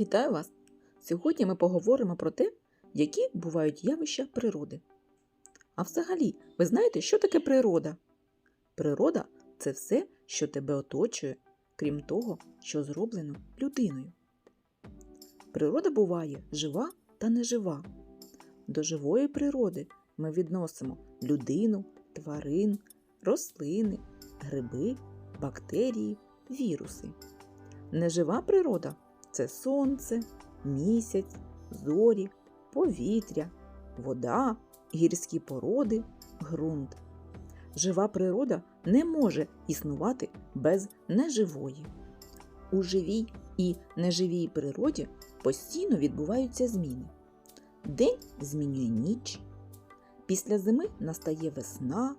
Вітаю вас! Сьогодні ми поговоримо про те, які бувають явища природи. А взагалі, ви знаєте, що таке природа? Природа це все, що тебе оточує, крім того, що зроблено людиною. Природа буває жива та нежива. До живої природи ми відносимо людину, тварин, рослини, гриби, бактерії, віруси. Нежива природа це сонце, місяць, зорі, повітря, вода, гірські породи, ґрунт. Жива природа не може існувати без неживої. У живій і неживій природі постійно відбуваються зміни. День змінює ніч, після зими настає весна,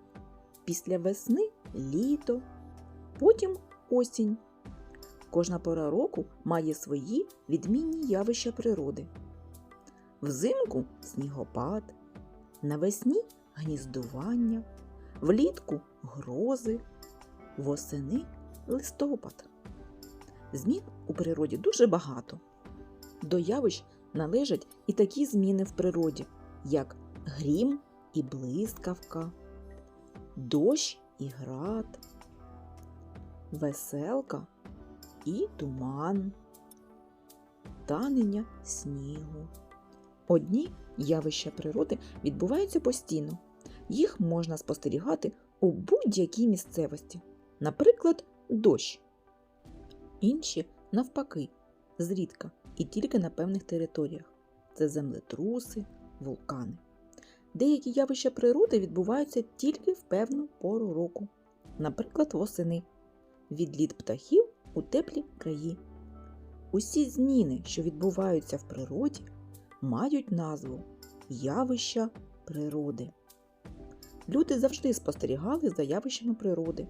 після весни літо, потім осінь. Кожна пора року має свої відмінні явища природи. Взимку снігопад, навесні гніздування, влітку грози, восени листопад. Змін у природі дуже багато. До явищ належать і такі зміни в природі, як грім і блискавка, дощ і град, веселка і туман, танення снігу. Одні явища природи відбуваються постійно. Їх можна спостерігати у будь-якій місцевості, наприклад, дощ. Інші, навпаки, зрідка і тільки на певних територіях це землетруси, вулкани. Деякі явища природи відбуваються тільки в певну пору року, наприклад, восени, відліт птахів у теплі краї. Усі зміни, що відбуваються в природі, мають назву явища природи. Люди завжди спостерігали за явищами природи.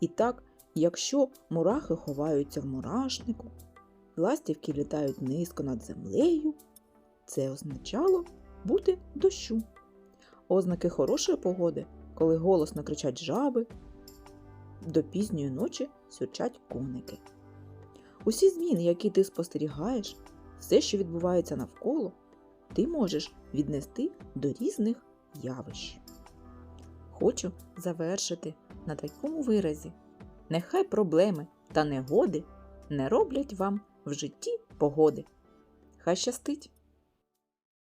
І так, якщо мурахи ховаються в мурашнику, ластівки літають низько над землею, це означало бути дощу. Ознаки хорошої погоди, коли голосно кричать жаби, до пізньої ночі сюрчать коники. Усі зміни, які ти спостерігаєш, все, що відбувається навколо, ти можеш віднести до різних явищ. Хочу завершити на такому виразі. Нехай проблеми та негоди не роблять вам в житті погоди. Хай щастить!